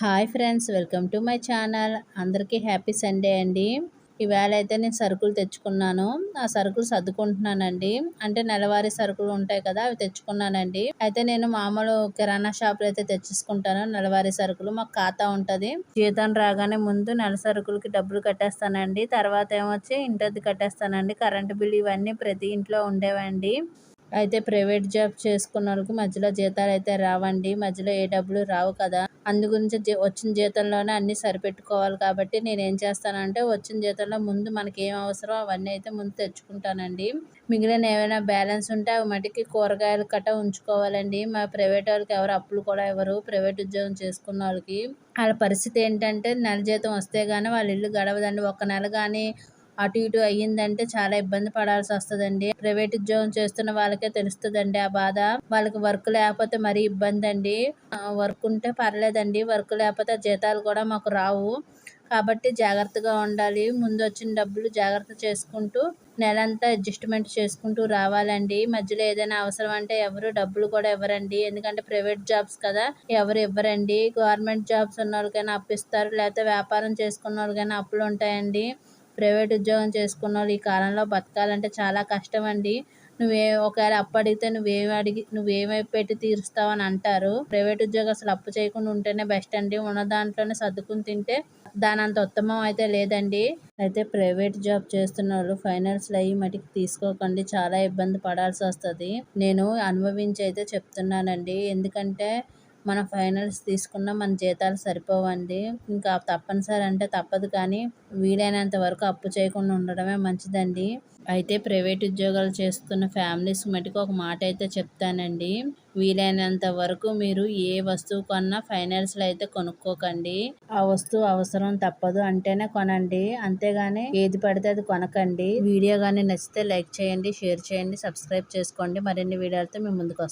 Hi friends welcome to my channel. అందరికీ happy Sunday అండి. ఈవేళ అయితే నేను సరుకులు తెచ్చుకున్నాను. ఆ సరుకులు సర్దుకుంటున్నానండి. అంటే నెలవారీ సరుకులు ఉంటాయి కదా అవి తెచ్చుకున్నానండి. అయితే నేను మామూలు కిరాణా షాపులు అయితే తెచ్చేసుకుంటాను నెలవారీ సరుకులు. మాకు ఖాతా ఉంటుంది. జీతం రాగానే ముందు నెల సరుకులకి డబ్బులు కట్టేస్తానండి. తర్వాత ఏమొచ్చి ఇంటది కట్టేస్తానండి. కరెంటు బిల్ ఇవన్నీ ప్రతి ఇంట్లో ఉండేవండి. అయితే ప్రైవేట్ జాబ్ చేసుకున్న వాళ్ళకి మధ్యలో జీతాలు అయితే రావండి మధ్యలో ఏ డబ్బులు రావు కదా. అందు గురించి వచ్చిన జీతంలోనే అన్ని సరిపెట్టుకోవాలి కాబట్టి నేను ఏం చేస్తానంటే వచ్చిన జీతంలో ముందు మనకి ఏం అవసరం అవన్నీ అయితే ముందు తెచ్చుకుంటానండి. మిగిలిన ఏమైనా బ్యాలెన్స్ ఉంటే అవి మటుకి కూరగాయలు కట్ట ఉంచుకోవాలండి. మా ప్రైవేట్ వాళ్ళకి ఎవరు అప్పులు కూడా ఎవరు ప్రైవేట్ ఉద్యోగం చేసుకున్న వాళ్ళకి. వాళ్ళ పరిస్థితి ఏంటంటే నెల జీతం వస్తే కానీ వాళ్ళ ఇల్లు గడవదండి. ఒక నెల కానీ అటు ఇటు అయ్యిందంటే చాలా ఇబ్బంది పడాల్సి వస్తుందండి. ప్రైవేట్ ఉద్యోగం చేస్తున్న వాళ్ళకే తెలుస్తుందండి ఆ బాధ. వాళ్ళకి వర్క్ లేకపోతే మరీ ఇబ్బంది అండి వర్క్ ఉంటే పర్లేదండి. వర్క్ లేకపోతే జీతాలు కూడా మాకు రావు. కాబట్టి జాగ్రత్తగా ఉండాలి. ముందు వచ్చిన డబ్బులు జాగ్రత్త చేసుకుంటూ నెలంతా అడ్జస్ట్మెంట్ చేసుకుంటూ రావాలండి. మధ్యలో ఏదైనా అవసరం అంటే ఎవరు డబ్బులు కూడా ఇవ్వరండి. ఎందుకంటే ప్రైవేట్ జాబ్స్ కదా ఎవరు ఇవ్వరండి. గవర్నమెంట్ జాబ్స్ ఉన్న వాళ్ళకైనా అప్పిస్తారు. లేకపోతే వ్యాపారం చేసుకున్న వాళ్ళకైనా అప్పులు ఉంటాయండి. ప్రైవేట్ ఉద్యోగం చేసుకున్న వాళ్ళు ఈ కాలంలో బతకాలంటే చాలా కష్టం అండి నువ్వే ఒకవేళ అప్పు అడిగితే నువ్వేమి అడిగి నువ్వేమి పెట్టి తీరుస్తావు అని అంటారు. ప్రైవేట్ ఉద్యోగం అసలు అప్పు చేయకుండా ఉంటేనే బెస్ట్ అండి. ఉన్న దాంట్లోనే సర్దుకుని తింటే దాని అంత ఉత్తమం అయితే లేదండి. అయితే ప్రైవేట్ జాబ్ చేస్తున్న వాళ్ళు ఫైనాన్స్లో అయ్యి మటుకు తీసుకోకండి. చాలా ఇబ్బంది పడాల్సి వస్తుంది. నేను అనుభవించి అయితే చెప్తున్నానండి. ఎందుకంటే మన ఫైనల్స్ తీసుకున్న మన జీతాలు సరిపోవండి. ఇంకా తప్పనిసరి అంటే తప్పదు కానీ వీలైనంత వరకు అప్పు చేయకుండా ఉండడమే మంచిదండి. అయితే ప్రైవేట్ ఉద్యోగాలు చేస్తున్న ఫ్యామిలీస్ మటుకు ఒక మాట అయితే చెప్తానండి. వీలైనంత వరకు మీరు ఏ వస్తువు కొన్నా ఫైనాన్స్లో అయితే కొనుక్కోకండి. ఆ వస్తువు అవసరం తప్పదు అంటేనే కొనండి. అంతేగాని ఏది పడితే అది కొనకండి. వీడియో కానీ నచ్చితే లైక్ చేయండి షేర్ చేయండి సబ్స్క్రైబ్ చేసుకోండి. మరిన్ని వీడియోలతో మేము ముందుకు వస్తాం.